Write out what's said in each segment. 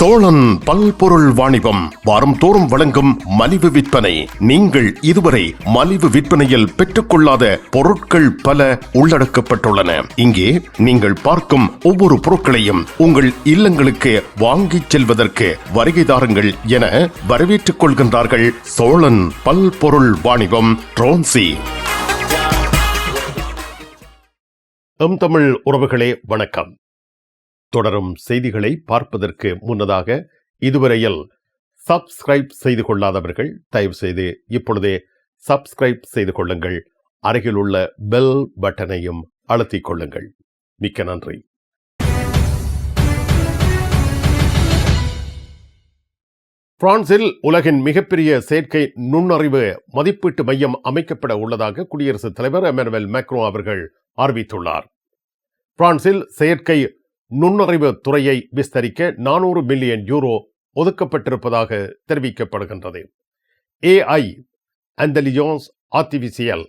சோழன் பல்பொருள் வாணிபம் வாரம் தோறும் வழங்கும் மலிவு விற்பனை. நீங்கள் இதுவரை மலிவு விற்பனையில் பெற்றுக்கொள்ளாத பொருட்கள் பல உள்ளடக்கப்பட்டுள்ளன. இங்கே நீங்கள் பார்க்கும் ஒவ்வொரு பொருட்களையும் உங்கள் இல்லங்களுக்கு வாங்கிச் செல்வதற்கு வருகைதாரங்கள் என வரவேற்றுக் கொள்கின்றார்கள் சோழன் பல்பொருள் வாணிபம் ட்ரோன்சி. எம் தமிழ் உறவுகளே வணக்கம். தொடரும் செய்திகளை பார்ப்பதற்கு முன்னதாக இதுவரையில் சப்ஸ்கிரைப் செய்து கொள்ளாதவர்கள் தயவு செய்து இப்பொழுதே சப்ஸ்கிரைப் செய்து கொள்ளுங்கள். அருகிலுள்ள பெல் பட்டனையும் அழுத்திக் கொள்ளுங்கள். மிக்க நன்றி. பிரான்சில் உலகின் மிகப்பெரிய செயற்கை நுண்ணறிவு மதிப்பீட்டு மையம் அமைக்கப்பட உள்ளதாக குடியரசுத் தலைவர் எமனுவல் மேக்ரோ அவர்கள் அறிவித்துள்ளார். பிரான்சில் செயற்கை நுண்ணறிவு துறையை விஸ்தரிக்க நானூறு மில்லியன் யூரோ ஒதுக்கப்பட்டிருப்பதாக தெரிவிக்கப்படுகின்றது. ஏஐ அந்தலியோன்ஸ் ஆர்டிபிசியல்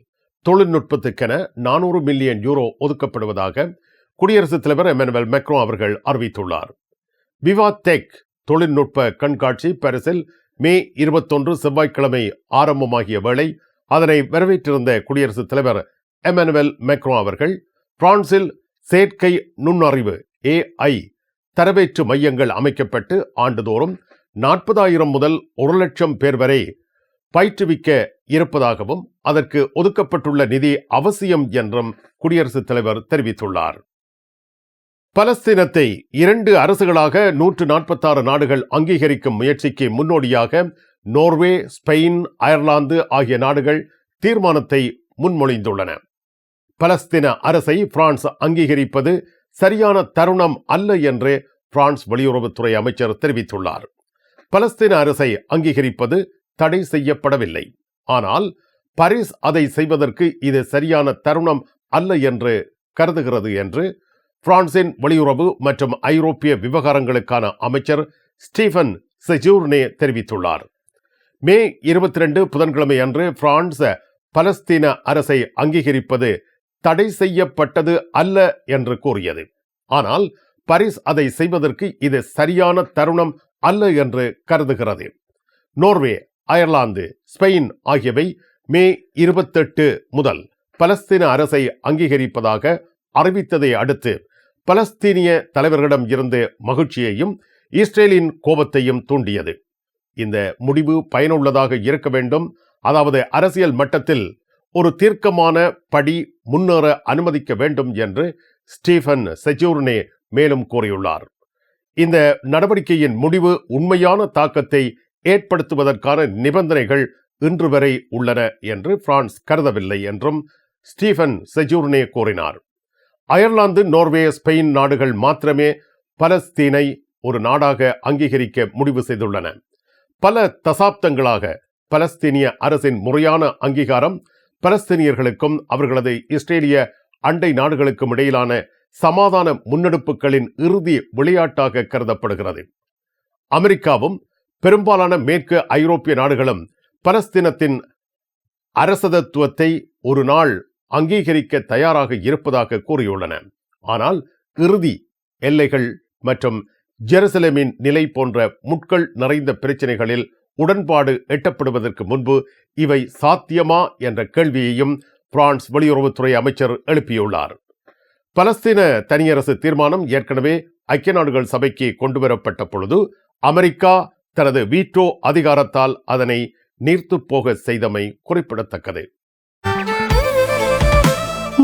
தொழில்நுட்பத்துக்கென நானூறு மில்லியன் யூரோ ஒதுக்கப்படுவதாக குடியரசுத் தலைவர் எமனுவல் மெக்ரோ அவர்கள் அறிவித்துள்ளார். விவா டெக் தொழில்நுட்ப கண்காட்சி பாரிஸில் மே இருபத்தொன்று செவ்வாய்க்கிழமை ஆரம்பமாகிய வேளை அதனை வரவேற்றிருந்த குடியரசுத் தலைவர் எமனுவல் மெக்ரோ அவர்கள் பிரான்சில் செயற்கை நுண்ணறிவு ஏஐ தரவேற்று மையங்கள் அமைக்கப்பட்டு ஆண்டுதோறும் நாற்பதாயிரம் முதல் ஒரு லட்சம் பேர் வரை பயிற்றுவிக்க இருப்பதாகவும் அதற்கு ஒதுக்கப்பட்டுள்ள நிதி அவசியம் என்றும் குடியரசுத் தலைவர் தெரிவித்துள்ளார். பலஸ்தீனத்தை இரண்டு அரசுகளாக நூற்று நாற்பத்தாறு நாடுகள் அங்கீகரிக்கும் முயற்சிக்கு முன்னோடியாக நோர்வே ஸ்பெயின் அயர்லாந்து ஆகிய நாடுகள் தீர்மானத்தை முன்மொழிந்துள்ளன. பலஸ்தீன அரசை பிரான்ஸ் அங்கீகரிப்பது சரியான தருணம் அல்ல என்று பிரான்ஸ் வெளியுறவுத்துறை அமைச்சர் தெரிவித்துள்ளார். பலஸ்தீன அரசை அங்கீகரிப்பது தடை செய்யப்படவில்லை. ஆனால் பாரிஸ் அதை செய்வதற்கு இது சரியான தருணம் அல்ல என்று கருதுகிறது என்று பிரான்சின் வெளியுறவு மற்றும் ஐரோப்பிய விவகாரங்களுக்கான அமைச்சர் ஸ்டீஃபன் செஜூர்னே தெரிவித்துள்ளார். மே இருபத்தி ரெண்டு புதன்கிழமை அன்று பிரான்ஸ் பலஸ்தீன அரசை அங்கீகரிப்பது தடை செய்யப்பட்டது அல்ல என்று கூறியது. ஆனால் பரிஸ் அதை செய்வதற்கு இது சரியான தருணம் அல்ல என்று கருதுகிறது. நோர்வே அயர்லாந்து ஸ்பெயின் ஆகியவை மே இருபத்தெட்டு முதல் பலஸ்தீன அரசை அங்கீகரிப்பதாக அறிவித்ததை அடுத்து பலஸ்தீனிய தலைவர்களிடம் இருந்து மகிழ்ச்சியையும் இஸ்ரேலின் கோபத்தையும் தூண்டியது. இந்த முடிவு பயனுள்ளதாக இருக்க வேண்டும். அதாவது அரசியல் மட்டத்தில் ஒரு தீர்க்கமான படி முன்னேற அனுமதிக்க வேண்டும் என்று ஸ்டீஃபன் செஜூர்னே மேலும் கூறியுள்ளார். இந்த நடவடிக்கையின் முடிவு உண்மையான தாக்கத்தை ஏற்படுத்துவதற்கான நிபந்தனைகள் இன்று வரை உள்ளன என்று பிரான்ஸ் கருதவில்லை என்றும் ஸ்டீஃபன் செஜூர்னே கூறினார். அயர்லாந்து நோர்வே ஸ்பெயின் நாடுகள் மாத்திரமே பலஸ்தீனை ஒரு நாடாக அங்கீகரிக்க முடிவு செய்துள்ளன. பல தசாப்தங்களாக பலஸ்தீனிய அரசின் முறையான அங்கீகாரம் பலஸ்தீனியர்களுக்கும் அவர்களது இஸ்ரேலிய அண்டை நாடுகளுக்கும் இடையிலான சமாதான முன்னெடுப்புகளின் இறுதி விளையாட்டாக கருதப்படுகிறது. அமெரிக்காவும் பெரும்பாலான மேற்கு ஐரோப்பிய நாடுகளும் பலஸ்தீனத்தின் அரசதத்துவத்தை ஒரு நாள் அங்கீகரிக்க தயாராக இருப்பதாக கூறியுள்ளன. ஆனால் இறுதி எல்லைகள் மற்றும் ஜெருசலேமின் நிலை போன்ற முட்கள் நிறைந்த பிரச்சினைகளில் உடன்பாடு எட்டப்படுவதற்கு முன்பு இவை சாத்தியமா என்ற கேள்வியையும் பிரான்ஸ் வெளியுறவுத்துறை அமைச்சர் எழுப்பியுள்ளார். பலஸ்தீன தனியரசு தீர்மானம் ஏற்கனவே ஐக்கிய நாடுகள் சபைக்கு கொண்டுவரப்பட்ட பொழுது அமெரிக்கா தனது வீட்டோ அதிகாரத்தால் அதனை நீர்த்துப் போக செய்தமை குறிப்பிடத்தக்கது.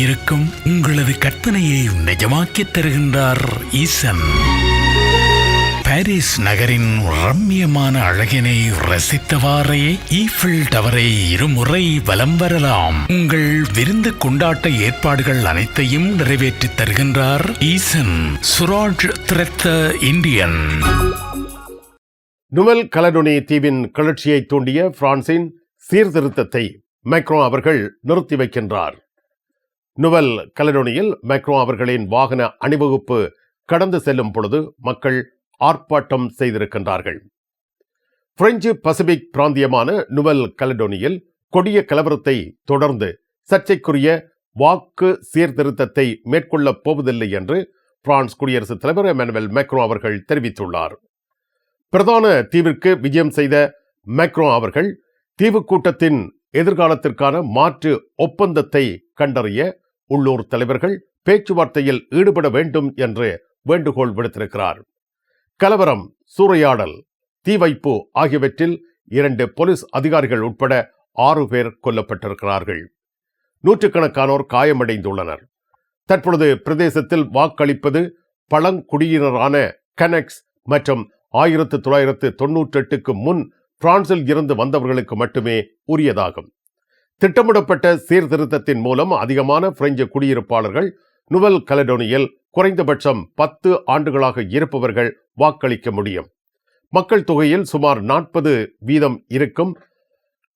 இருக்கும் உங்களது கற்பனையை நிஜமாக்கித் தருகின்றார் ஈசன். பாரிஸ் நகரின் ரம்மியமான அழகினை ரசித்தவாறே ஈஃபில் டவரை இருமுறை வலம் வரலாம். உங்கள் விருந்து கொண்டாட்ட ஏற்பாடுகள் அனைத்தையும் நிறைவேற்றித் தருகின்றார் ஈசன் சுராஜ் திரத்த இந்தியன். நுவல் கலடோனி தீவின் கிளர்ச்சியை தூண்டிய பிரான்சின் சீர்திருத்தத்தை மேக்ரோ அவர்கள் நிறுத்தி வைக்கின்றார். நுவல் கலடோனியில் மேக்ரோ அவர்களின் வாகன அணிவகுப்பு கடந்து செல்லும் பொழுது மக்கள் ஆர்ப்பாட்டம் செய்திருக்கின்றார்கள். பிரெஞ்சு பசிபிக் பிராந்தியமான நுவல் கலடோனியில் கொடிய கலவரத்தை தொடர்ந்து சர்ச்சைக்குரிய வாக்கு சீர்திருத்தத்தை மேற்கொள்ளப் போவதில்லை என்று பிரான்ஸ் குடியரசுத் தலைவர் எமனுவல் மேக்ரோ அவர்கள் தெரிவித்துள்ளார். பிரதான தீவிற்கு விஜயம் செய்த மேக்ரோ அவர்கள் தீவு கூட்டத்தின் எதிர்காலத்திற்கான மாற்று ஒப்பந்தத்தை கண்டறிய உள்ளூர் தலைவர்கள் பேச்சுவார்த்தையில் ஈடுபட வேண்டும் என்று வேண்டுகோள் விடுத்திருக்கிறார். கலவரம் சூறையாடல் தீவைப்பு ஆகியவற்றில் இரண்டு போலீஸ் அதிகாரிகள் உட்பட ஆறு பேர் கொல்லப்பட்டிருக்கிறார்கள். நூற்றுக்கணக்கானோர் காயமடைந்துள்ளனர். தற்பொழுது பிரதேசத்தில் வாக்களிப்பது பழங்குடியினரான கனெக்ஸ் மற்றும் ஆயிரத்து தொள்ளாயிரத்து தொன்னூற்றெட்டுக்கு முன் பிரான்சில் இருந்து வந்தவர்களுக்கு மட்டுமே உரியதாகும். திட்டமிடப்பட்ட சீர்திருத்தத்தின் மூலம் அதிகமான பிரெஞ்சு குடியிருப்பாளர்கள் நுவல் கலடோனியில் குறைந்தபட்சம் பத்து ஆண்டுகளாக இருப்பவர்கள் வாக்களிக்க முடியும். மக்கள் தொகையில் சுமார் நாற்பது வீதம் இருக்கும்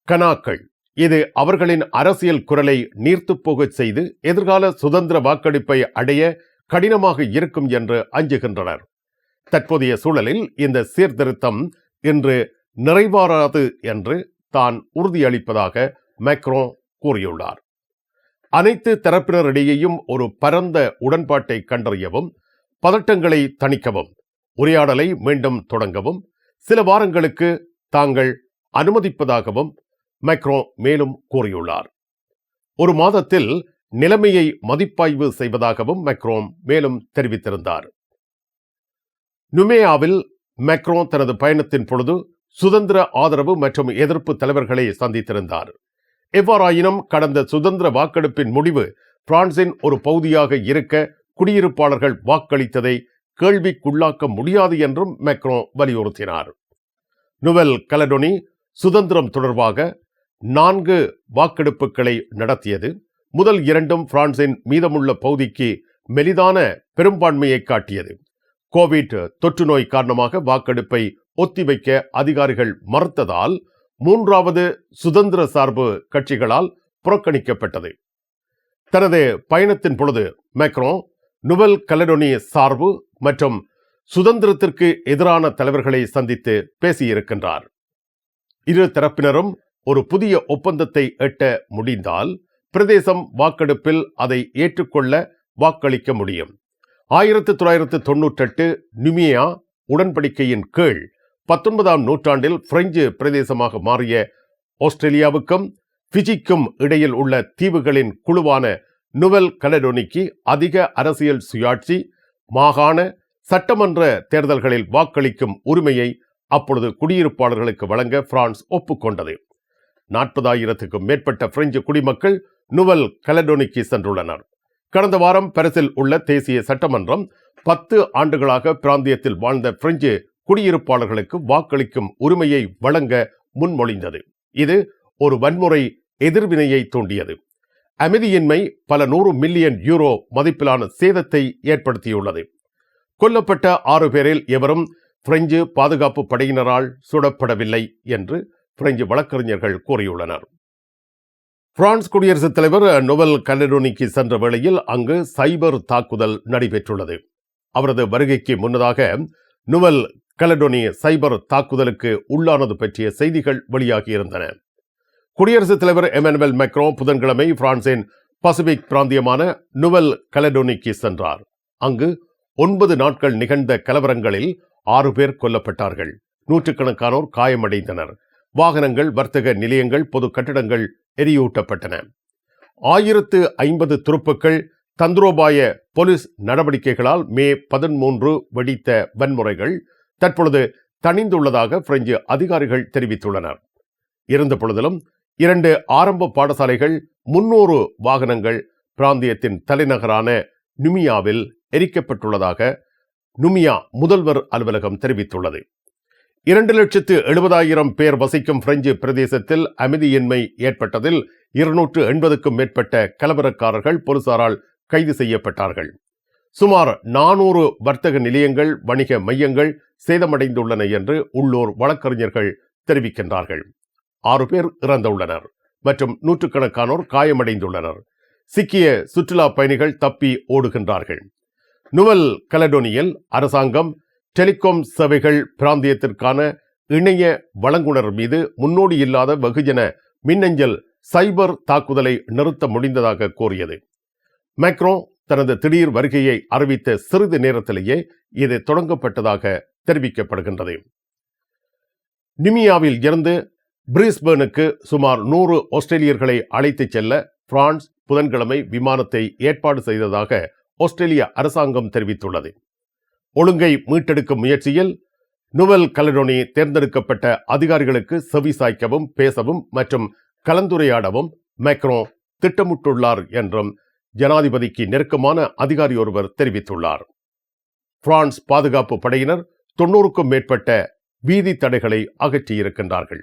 கனாக்கள் இது அவர்களின் அரசியல் குரலை நீர்த்துப் போகச் செய்து எதிர்கால சுதந்திர வாக்கெடுப்பை அடைய கடினமாக இருக்கும் என்று அஞ்சுகின்றனர். தற்போதைய சூழலில் இந்த சீர்திருத்தம் இன்று நிறைவாராது என்று தான் உறுதியளிப்பதாக மேக்ரோ கூறியுள்ளார். அனைத்து தரப்பினரிடையேயும் ஒரு பரந்த உடன்பாட்டை கண்டறியவும் பதட்டங்களை தணிக்கவும் உரையாடலை மீண்டும் தொடங்கவும் சில வாரங்களுக்கு தாங்கள் அனுமதிப்பதாகவும் மேக்ரோ மேலும் கூறியுள்ளார். ஒரு மாதத்தில் நிலைமையை மதிப்பாய்வு செய்வதாகவும் மேக்ரோம் மேலும் தெரிவித்திருந்தார். நுமேயாவில் மேக்ரோ தனது பயணத்தின் பொழுது சுதந்திர ஆதரவு மற்றும் எதிர்ப்பு தலைவர்களை சந்தித்திருந்தார். எவ்வாறாயினும் கடந்த சுதந்திர வாக்கெடுப்பின் முடிவு பிரான்சின் ஒரு பகுதியாக இருக்க குடியிருப்பாளர்கள் வாக்களித்ததை கேள்விக்குள்ளாக்க முடியாது என்றும் மெக்ரோ வலியுறுத்தினார். நுவெல் கலடோனி சுதந்திரம் தொடர்பாக நான்கு வாக்கெடுப்புகளை நடத்தியது. முதல் இரண்டும் பிரான்சின் மீதமுள்ள பகுதிக்கு மெலிதான பெரும்பான்மையை காட்டியது. கோவிட் தொற்று நோய் காரணமாக வாக்கெடுப்பை ஒத்திவைக்க அதிகாரிகள் மறுத்ததால் மூன்றாவது சுதந்திர சார்பு கட்சிகளால் புறக்கணிக்கப்பட்டது. தனது பயணத்தின் பொழுது மேக்ரோ நுவல் கலடோனி சார்பு மற்றும் சுதந்திரத்திற்கு எதிரான தலைவர்களை சந்தித்து பேசியிருக்கின்றார். இரு தரப்பினரும் ஒரு புதிய ஒப்பந்தத்தை எட்ட முடிந்தால் பிரதேசம் வாக்கெடுப்பில் அதை ஏற்றுக்கொள்ள வாக்களிக்க முடியும். ஆயிரத்து தொள்ளாயிரத்து தொன்னூற்றெட்டு நிமியா உடன்படிக்கையின் கீழ் பத்தொன்பதாம் நூற்றாண்டில் பிரெஞ்சு பிரதேசமாக மாறிய ஆஸ்திரேலியாவுக்கும் பிஜிக்கும் இடையில் உள்ள தீவுகளின் குழுவான நுவல் கலடோனிக்கு அதிக அரசியல் சுயாட்சி மாகாண சட்டமன்ற தேர்தல்களில் வாக்களிக்கும் உரிமையை அப்பொழுது குடியிருப்பாளர்களுக்கு வழங்க பிரான்ஸ் ஒப்புக்கொண்டது. நாற்பதாயிரத்துக்கும் மேற்பட்ட பிரெஞ்சு குடிமக்கள் நுவல் கலடோனிக்கு சென்றுள்ளனர். கடந்த வாரம் பரிசில் உள்ள தேசிய சட்டமன்றம் பத்து ஆண்டுகளாக பிராந்தியத்தில் வாழ்ந்த பிரெஞ்சு குடியிருப்பாளர்களுக்கு வாக்களிக்கும் உரிமையை வழங்க முன்மொழிந்தது. இது ஒரு வன்முறை எதிர்வினையை தூண்டியது. அமைதியின்மை பல நூறு மில்லியன் யூரோ மதிப்பிலான சேதத்தை ஏற்படுத்தியுள்ளது. கொல்லப்பட்ட ஆறு பேரில் எவரும் பிரெஞ்சு பாதுகாப்பு படையினரால் சுடப்படவில்லை என்று பிரெஞ்சு வழக்கறிஞர்கள் கூறியுள்ளனர். பிரான்ஸ் குடியரசுத் தலைவர் நொவல் கலடோனிக்கு சென்ற வேளையில் அங்கு சைபர் தாக்குதல் நடைபெற்றுள்ளது. அவரது வருகைக்கு முன்னதாக நுவல் கலடோனிய சைபர் தாக்குதலுக்கு உள்ளானது பற்றிய செய்திகள் வெளியாகியிருந்தன. குடியரசுத் தலைவர் எமனுவல் மெக்ரோ புதன்கிழமை பிரான்சின் பசிபிக் பிராந்தியமான நுவல் கலடோனிக்கு சென்றார். அங்கு ஒன்பது நாட்கள் நிகழ்ந்த கலவரங்களில் ஆறு பேர் கொல்லப்பட்டார்கள். நூற்றுக்கணக்கானோர் காயமடைந்தனர். வாகனங்கள் வர்த்தக நிலையங்கள் பொது கட்டிடங்கள் எரியூட்டப்பட்டன. ஆயிரத்து ஐம்பது துருப்புக்கள் தந்திரோபாய போலீஸ் நடவடிக்கைகளால் மே பதிமூன்று வெடித்த வன்முறைகள் தற்பொழுது தணிந்துள்ளதாக பிரெஞ்சு அதிகாரிகள் தெரிவித்துள்ளனர். இருந்த பொழுதிலும் இரண்டு ஆரம்ப பாடசாலைகள் முன்னூறு வாகனங்கள் பிராந்தியத்தின் தலைநகரான நுமியாவில் எரிக்கப்பட்டுள்ளதாக நுமியா முதல்வர் அலுவலகம் தெரிவித்துள்ளது. இரண்டு லட்சத்து எழுபதாயிரம் பேர் வசிக்கும் பிரெஞ்சு பிரதேசத்தில் அமைதியின்மை ஏற்பட்டதில் இருநூற்று எண்பதுக்கும் மேற்பட்ட கலவரக்காரர்கள் போலீசாரால் கைது செய்யப்பட்டார்கள். சுமார் நானூறு வர்த்தக நிலையங்கள் வணிக மையங்கள் சேதமடைந்துள்ளன என்று உள்ளூர் வழக்கறிஞர்கள் தெரிவிக்கின்றார்கள். ஆறு பேர் இறந்துள்ளனர் மற்றும் நூற்றுக்கணக்கானோர் காயமடைந்துள்ளனர். சிக்கிய சுற்றுலா பயணிகள் தப்பி ஓடுகின்றார்கள். நுவல் கலடோனியில் அரசாங்கம் டெலிகாம் சேவைகள் பிராந்தியத்திற்கான இணைய வழங்குனர் மீது முன்னோடி இல்லாத வெகுஜன மின்னஞ்சல் சைபர் தாக்குதலை நிறுத்த முடிந்ததாக கூறியது. மேக்ரோ தனது திடீர் வருகையை அறிவித்த சிறிது நேரத்திலேயே இது தொடங்கப்பட்டதாக தெரிவிக்கப்படுகின்றது. நிமியாவில் இருந்து பிரிஸ்பேனுக்கு சுமார் நூறு ஆஸ்திரேலியர்களை அழைத்துச் செல்ல பிரான்ஸ் புதன்கிழமை விமானத்தை ஏற்பாடு செய்ததாக ஆஸ்திரேலிய அரசாங்கம் தெரிவித்துள்ளது. ஒழுங்கை மீட்டெடுக்கும் முயற்சியில் நுவல் கலடோனி தேர்ந்தெடுக்கப்பட்ட அதிகாரிகளுக்கு செவிசாய்க்கவும் பேசவும் மற்றும் கலந்துரையாடவும் மேக்ரோ திட்டமிட்டுள்ளார் என்றும் ஜனாதிபதிக்கு நெருக்கமான அதிகாரி ஒருவர் தெரிவித்துள்ளார். பிரான்ஸ் பாதுகாப்பு படையினர் தொன்னூறுக்கும் மேற்பட்ட வீதி தடைகளை அகற்றியிருக்கின்றார்கள்.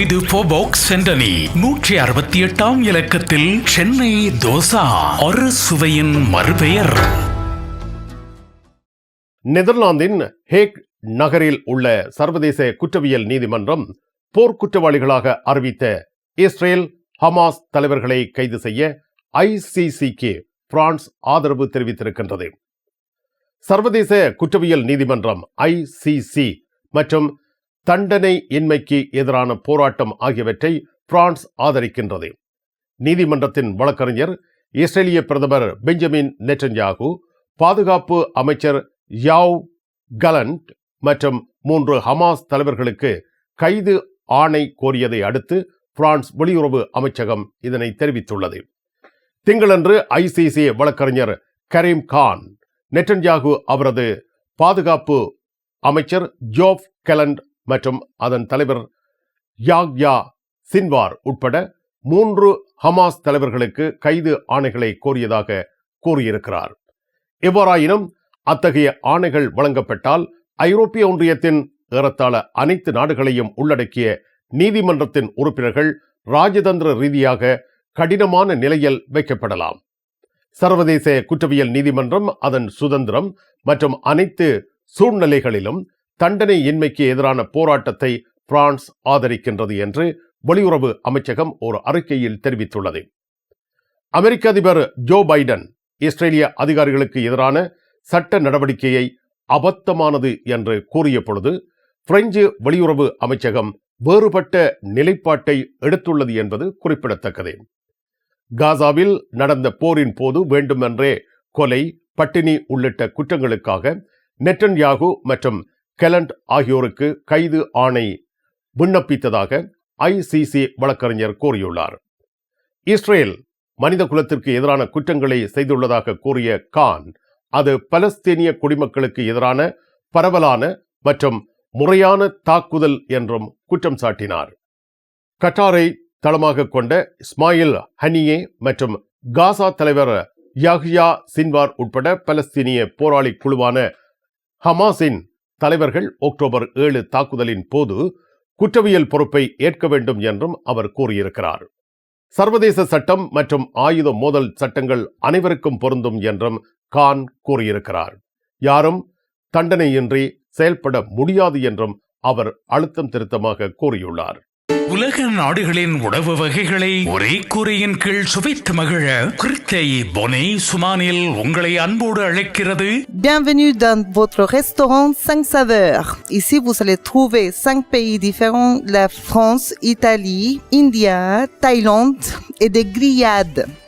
இது போபாக்ஸ் சென்டனி நூற்றி அறுபத்தி எட்டாம் இலக்கத்தில் சென்னை தோசா ஒரு சுவையின் மறுபெயர். நெதர்லாந்தின் ஹேக் நகரில் உள்ள சர்வதேச குற்றவியல் நீதிமன்றம் போர்க்குற்றவாளிகளாக அறிவித்த இஸ்ரேல் ஹமாஸ் தலைவர்களை கைது செய்ய ஐசிசிக்கு பிரான்ஸ் ஆதரவு தெரிவித்திருக்கின்றது. சர்வதேச குற்றவியல் நீதிமன்றம் ஐசிசி மற்றும் தண்டனை இன்மைக்கு எதிரான போராட்டம் ஆகியவற்றை பிரான்ஸ் ஆதரிக்கின்றது. நீதிமன்றத்தின் வழக்கறிஞர் இஸ்ரேலிய பிரதமர் பெஞ்சமின் நெட்டன்யாகு பாதுகாப்பு அமைச்சர் யாவ் கலண்ட் மற்றும் மூன்று ஹமாஸ் தலைவர்களுக்கு கைது ஆணை கோரியதை அடுத்து பிரான்ஸ் வெளியுறவு அமைச்சகம் இதனை தெரிவித்துள்ளது. திங்களன்று ஐசிசி வழக்கறிஞர் கரீம் கான் நெட்டன்யாகு அவரது பாதுகாப்பு அமைச்சர் ஜோப் கெலண்ட் மற்றும் அதன் தலைவர் யாக்யா சின்வார் உட்பட மூன்று ஹமாஸ் தலைவர்களுக்கு கைது ஆணைகளை கோரியதாக கூறியிருக்கிறார். எவ்வாறாயினும் அத்தகைய ஆணைகள் வழங்கப்பட்டால் ஐரோப்பிய ஒன்றியத்தின் ஏறத்தாழ அனைத்து நாடுகளையும் உள்ளடக்கிய நீதிமன்றத்தின் உறுப்பினர்கள் ராஜதந்திர ரீதியாக கடினமான நிலையில் வைக்கப்படலாம். சர்வதேச குற்றவியல் நீதிமன்றம் அதன் சுதந்திரம் மற்றும் அனைத்து சூழ்நிலைகளிலும் தண்டனை இன்மைக்கு எதிரான போராட்டத்தை பிரான்ஸ் ஆதரிக்கின்றது என்று வெளியுறவு அமைச்சகம் ஒரு அறிக்கையில் தெரிவித்துள்ளது. அமெரிக்க அதிபர் ஜோ பைடன் இஸ்ரேலிய அதிகாரிகளுக்கு எதிரான சட்ட நடவடிக்கையை அபத்தமானது என்று கூறிய பொழுது பிரெஞ்சு வெளியுறவு அமைச்சகம் வேறுபட்ட நிலைப்பாட்டை எடுத்துள்ளது என்பது குறிப்பிடத்தக்கது. காசாவில் நடந்த போரின் போது வேண்டுமென்றே கொலை பட்டினி உள்ளிட்ட குற்றங்களுக்காக நெட்டன்யாகு மற்றும் கெலண்ட் ஆகியோருக்கு கைது ஆணை விண்ணப்பித்ததாக ஐசிசி வழக்கறிஞர் கூறியுள்ளார். இஸ்ரேல் மனித குலத்திற்கு எதிரான குற்றங்களை செய்துள்ளதாக கூறிய கான் அது பலஸ்தீனிய குடிமக்களுக்கு எதிரான பரவலான மற்றும் முறையான தாக்குதல் என்றும் குற்றம் சாட்டினார். கட்டாரை தளமாக கொண்ட இஸ்மாயில் ஹனியே மற்றும் காசா தலைவர் யஹ்யா சின்வார் உட்பட பலஸ்தீனிய போராளி குழுவான ஹமாஸின் தலைவர்கள் அக்டோபர் ஏழு தாக்குதலின் போது குற்றவியல் பொறுப்பை ஏற்க வேண்டும் என்றும் அவர் கூறியிருக்கிறார். சர்வதேச சட்டம் மற்றும் ஆயுத மோதல் சட்டங்கள் அனைவருக்கும் பொருந்தும் என்றும் கான் கூறியிருக்கிறார். யாரும் தண்டனையின்றி செயல்பட முடியாது என்றும் அவர் அழுத்தம் திருத்தமாக கூறியுள்ளார். உலக நாடுகளின் உணவு வகைகளை ஒரே கூரையின் கீழ் சுவைத்து மகிழ கிருத்தை பொனே சுமானில் உங்களை அன்போடு அழைக்கிறது Bienvenue dans votre restaurant 5 saveurs. Ici, vous allez trouver 5 pays différents, la France, Italie, India, Thaïlande et des grillades.